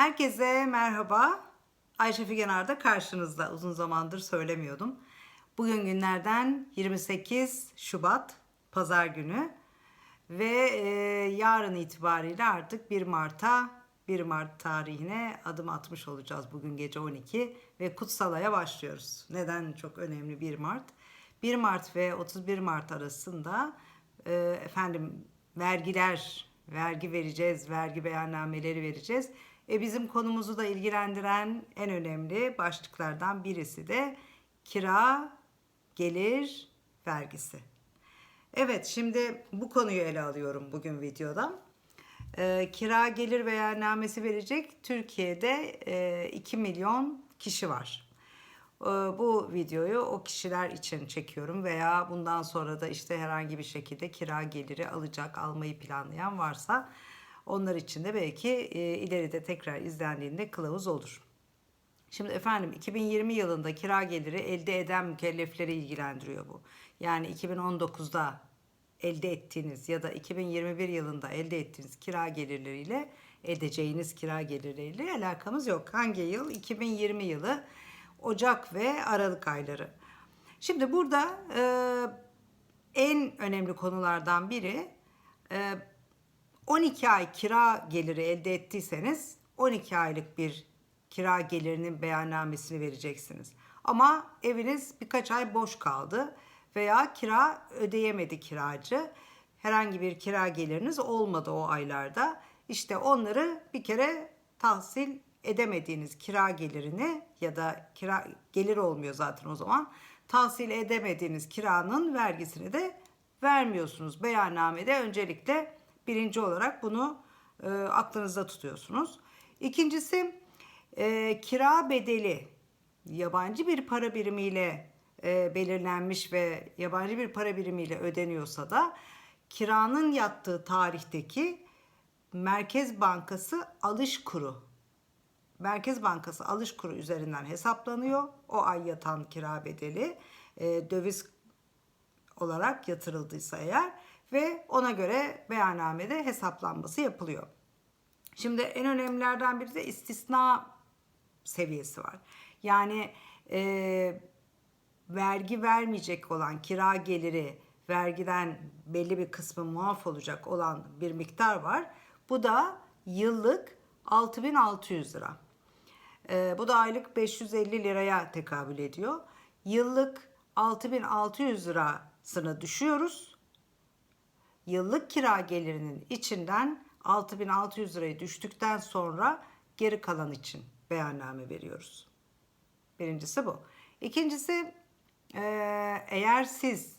Herkese merhaba. Ayşe Figenar'da karşınızda. Uzun zamandır söylemiyordum. Bugün günlerden 28 Şubat Pazar günü ve e, yarın itibariyle artık 1 Mart'a 1 Mart tarihine adım atmış olacağız bugün gece 12 ve Kutsala'ya başlıyoruz. Neden çok önemli 1 Mart? 1 Mart ve 31 Mart arasında e, efendim vergiler, vergi vereceğiz, vergi beyannameleri vereceğiz. E bizim konumuzu da ilgilendiren en önemli başlıklardan birisi de kira gelir vergisi. Evet şimdi bu konuyu ele alıyorum bugün videoda. Ee, kira gelir beyannamesi verecek Türkiye'de e, 2 milyon kişi var. Ee, bu videoyu o kişiler için çekiyorum veya bundan sonra da işte herhangi bir şekilde kira geliri alacak, almayı planlayan varsa onlar için de belki e, ileride tekrar izlendiğinde kılavuz olur. Şimdi efendim 2020 yılında kira geliri elde eden mükellefleri ilgilendiriyor bu. Yani 2019'da elde ettiğiniz ya da 2021 yılında elde ettiğiniz kira gelirleriyle edeceğiniz kira gelirleriyle alakamız yok. Hangi yıl? 2020 yılı Ocak ve Aralık ayları. Şimdi burada e, en önemli konulardan biri e, 12 ay kira geliri elde ettiyseniz 12 aylık bir kira gelirinin beyannamesini vereceksiniz. Ama eviniz birkaç ay boş kaldı veya kira ödeyemedi kiracı. Herhangi bir kira geliriniz olmadı o aylarda. İşte onları bir kere tahsil edemediğiniz kira gelirini ya da kira gelir olmuyor zaten o zaman. Tahsil edemediğiniz kiranın vergisini de vermiyorsunuz. Beyannamede öncelikle birinci olarak bunu e, aklınızda tutuyorsunuz. İkincisi e, kira bedeli yabancı bir para birimiyle e, belirlenmiş ve yabancı bir para birimiyle ödeniyorsa da kiranın yattığı tarihteki Merkez Bankası alış kuru Merkez Bankası alış kuru üzerinden hesaplanıyor. O ay yatan kira bedeli e, döviz olarak yatırıldıysa eğer ve ona göre beyannamede hesaplanması yapılıyor. Şimdi en önemlilerden biri de istisna seviyesi var. Yani e, vergi vermeyecek olan kira geliri vergiden belli bir kısmı muaf olacak olan bir miktar var. Bu da yıllık 6600 lira. E, bu da aylık 550 liraya tekabül ediyor. Yıllık 6600 lirasını düşüyoruz. Yıllık kira gelirinin içinden 6600 lirayı düştükten sonra geri kalan için beyanname veriyoruz. Birincisi bu. İkincisi e, eğer siz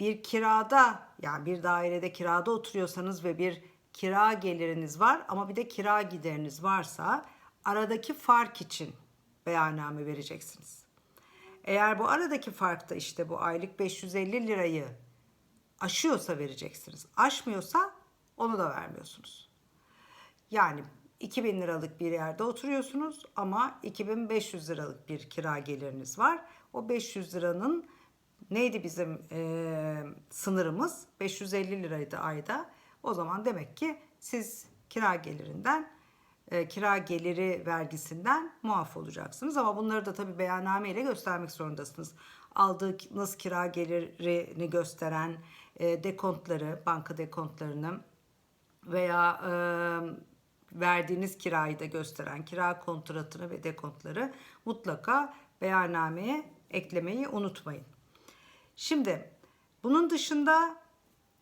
bir kirada yani bir dairede kirada oturuyorsanız ve bir kira geliriniz var ama bir de kira gideriniz varsa aradaki fark için beyanname vereceksiniz. Eğer bu aradaki farkta işte bu aylık 550 lirayı aşıyorsa vereceksiniz. Aşmıyorsa onu da vermiyorsunuz. Yani 2000 liralık bir yerde oturuyorsunuz ama 2500 liralık bir kira geliriniz var. O 500 liranın neydi bizim e, sınırımız? 550 liraydı ayda. O zaman demek ki siz kira gelirinden e, kira geliri vergisinden muaf olacaksınız. Ama bunları da tabii beyanname ile göstermek zorundasınız. Aldığınız kira gelirini gösteren e, dekontları, banka dekontlarını veya e, verdiğiniz kirayı da gösteren kira kontratını ve dekontları mutlaka beyannameye eklemeyi unutmayın. Şimdi bunun dışında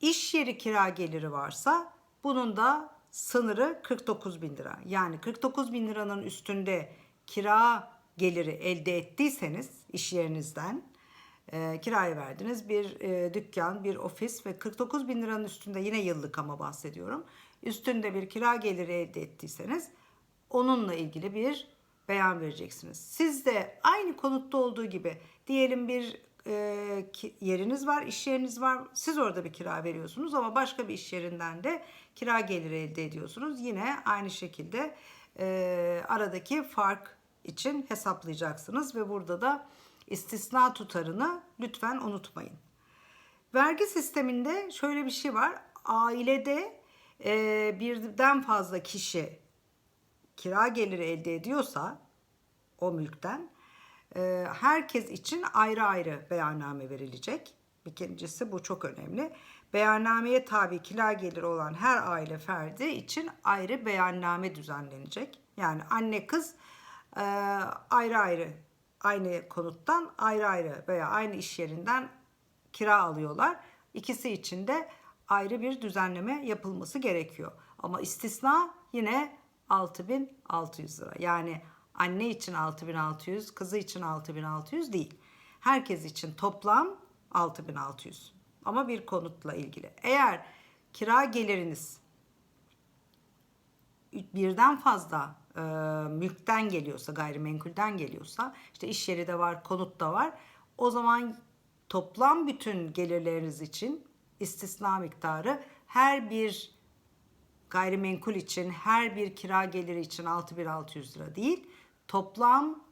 iş yeri kira geliri varsa bunun da sınırı 49 bin lira. Yani 49 bin liranın üstünde kira geliri elde ettiyseniz iş yerinizden e, kiraya verdiniz bir e, dükkan, bir ofis ve 49 bin liranın üstünde yine yıllık ama bahsediyorum. Üstünde bir kira geliri elde ettiyseniz onunla ilgili bir beyan vereceksiniz. Siz de aynı konutta olduğu gibi diyelim bir e, yeriniz var, iş yeriniz var. Siz orada bir kira veriyorsunuz ama başka bir iş yerinden de kira geliri elde ediyorsunuz. Yine aynı şekilde e, aradaki fark için hesaplayacaksınız ve burada da istisna tutarını lütfen unutmayın. Vergi sisteminde şöyle bir şey var. Ailede e, birden fazla kişi kira geliri elde ediyorsa o mülkten e, herkes için ayrı ayrı beyanname verilecek. İkincisi bu çok önemli. Beyannameye tabi kira geliri olan her aile ferdi için ayrı beyanname düzenlenecek. Yani anne kız e, ayrı ayrı aynı konuttan ayrı ayrı veya aynı iş yerinden kira alıyorlar. İkisi için de ayrı bir düzenleme yapılması gerekiyor. Ama istisna yine 6600 lira. Yani anne için 6600, kızı için 6600 değil. Herkes için toplam 6600. Ama bir konutla ilgili. Eğer kira geliriniz birden fazla e, mülkten geliyorsa, gayrimenkulden geliyorsa, işte iş yeri de var, konut da var. O zaman toplam bütün gelirleriniz için istisna miktarı her bir gayrimenkul için, her bir kira geliri için 6600 lira değil, toplam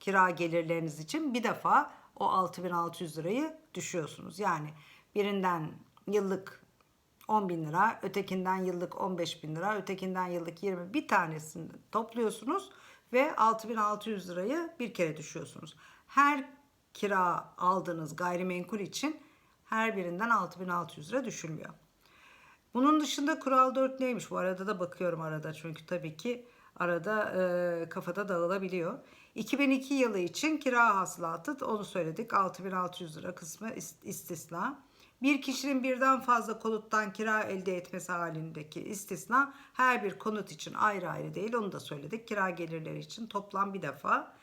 kira gelirleriniz için bir defa o 6600 lirayı düşüyorsunuz. Yani birinden yıllık 10 bin lira, ötekinden yıllık 15 bin lira, ötekinden yıllık 20 bir tanesini topluyorsunuz ve 6600 lirayı bir kere düşüyorsunuz. Her kira aldığınız gayrimenkul için her birinden 6600 lira düşülmüyor. Bunun dışında kural 4 neymiş? Bu arada da bakıyorum arada çünkü tabii ki arada e, kafada dağılabiliyor. 2002 yılı için kira hasılatı onu söyledik 6600 lira kısmı istisna. Bir kişinin birden fazla konuttan kira elde etmesi halindeki istisna her bir konut için ayrı ayrı değil onu da söyledik. Kira gelirleri için toplam bir defa.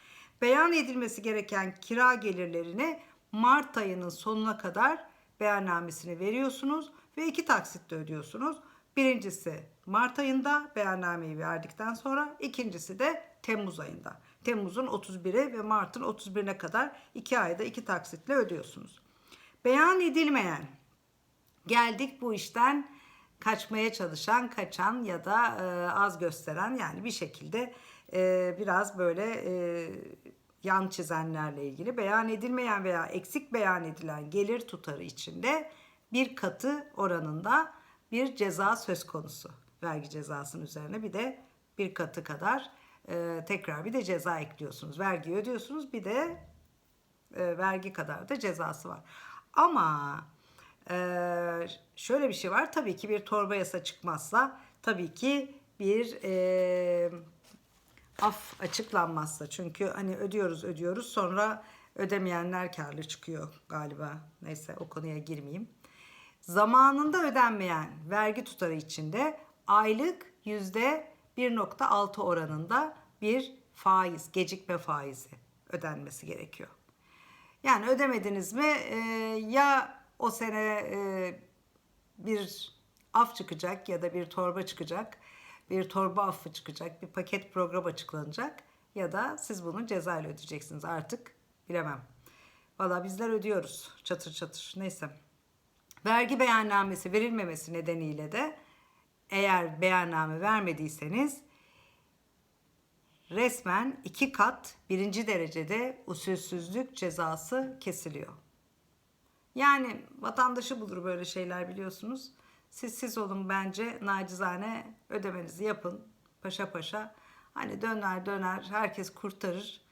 Beyan edilmesi gereken kira gelirlerini Mart ayının sonuna kadar beyannamesini veriyorsunuz ve iki taksitle ödüyorsunuz. Birincisi Mart ayında beyannameyi verdikten sonra ikincisi de Temmuz ayında. Temmuz'un 31'e ve Mart'ın 31'ine kadar iki ayda iki taksitle ödüyorsunuz. Beyan edilmeyen, geldik bu işten kaçmaya çalışan, kaçan ya da e, az gösteren yani bir şekilde e, biraz böyle e, yan çizenlerle ilgili beyan edilmeyen veya eksik beyan edilen gelir tutarı içinde bir katı oranında bir ceza söz konusu. Vergi cezasının üzerine bir de bir katı kadar e, tekrar bir de ceza ekliyorsunuz. Vergi ödüyorsunuz bir de e, vergi kadar da cezası var. Ama e, şöyle bir şey var. Tabii ki bir torba yasa çıkmazsa tabii ki bir e, af açıklanmazsa. Çünkü hani ödüyoruz ödüyoruz sonra ödemeyenler karlı çıkıyor galiba. Neyse o konuya girmeyeyim. Zamanında ödenmeyen vergi tutarı içinde aylık yüzde 1.6 oranında bir faiz, gecikme faizi ödenmesi gerekiyor. Yani ödemediniz mi e, ya o sene e, bir af çıkacak ya da bir torba çıkacak, bir torba affı çıkacak, bir paket program açıklanacak ya da siz bunu cezayla ödeyeceksiniz artık bilemem. Valla bizler ödüyoruz çatır çatır neyse. Vergi beyannamesi verilmemesi nedeniyle de eğer beyanname vermediyseniz resmen iki kat birinci derecede usulsüzlük cezası kesiliyor. Yani vatandaşı bulur böyle şeyler biliyorsunuz. Siz siz olun bence nacizane ödemenizi yapın paşa paşa. Hani döner döner herkes kurtarır.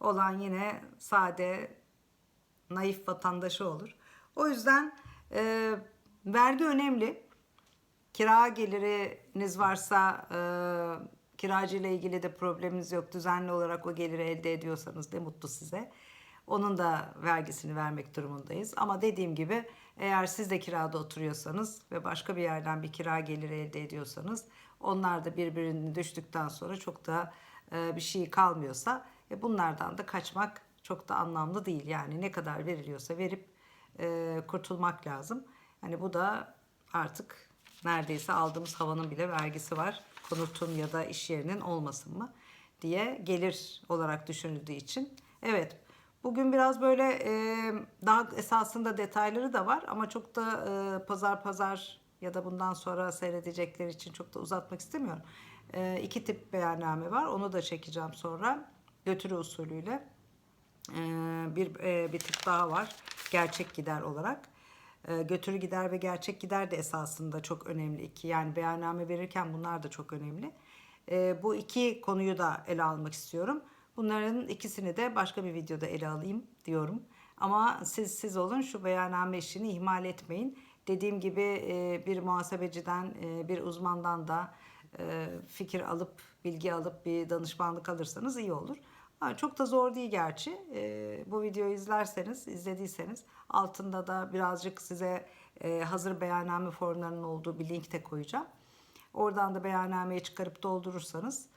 Olan yine sade naif vatandaşı olur. O yüzden e, vergi önemli. Kira geliriniz varsa e, kiracı ile ilgili de probleminiz yok. Düzenli olarak o geliri elde ediyorsanız ne mutlu size. Onun da vergisini vermek durumundayız. Ama dediğim gibi eğer siz de kirada oturuyorsanız ve başka bir yerden bir kira geliri elde ediyorsanız onlar da birbirini düştükten sonra çok da e, bir şey kalmıyorsa e, bunlardan da kaçmak çok da anlamlı değil. Yani ne kadar veriliyorsa verip e, kurtulmak lazım. Hani bu da artık neredeyse aldığımız havanın bile vergisi var. Konutun ya da iş yerinin olmasın mı diye gelir olarak düşünüldüğü için. Evet bugün biraz böyle e, daha esasında detayları da var ama çok da e, pazar pazar ya da bundan sonra seyredecekler için çok da uzatmak istemiyorum. E, iki tip beyanname var onu da çekeceğim sonra götürü usulüyle. E, bir, e, bir tip daha var gerçek gider olarak. E, götürü gider ve gerçek gider de esasında çok önemli iki. Yani beyanname verirken bunlar da çok önemli. e, bu iki konuyu da ele almak istiyorum. Bunların ikisini de başka bir videoda ele alayım diyorum. Ama siz siz olun şu beyanname işini ihmal etmeyin. Dediğim gibi e, bir muhasebeciden, e, bir uzmandan da e, fikir alıp, bilgi alıp bir danışmanlık alırsanız iyi olur. Ha, Çok da zor değil gerçi. E, bu videoyu izlerseniz, izlediyseniz altında da birazcık size e, hazır beyanname formlarının olduğu bir link de koyacağım. Oradan da beyannameyi çıkarıp doldurursanız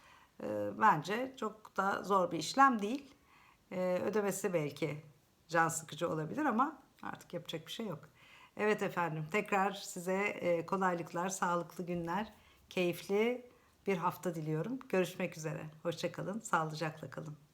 e, bence çok da zor bir işlem değil. E, ödemesi belki can sıkıcı olabilir ama artık yapacak bir şey yok. Evet efendim tekrar size e, kolaylıklar, sağlıklı günler, keyifli bir hafta diliyorum. Görüşmek üzere. Hoşçakalın, sağlıcakla kalın.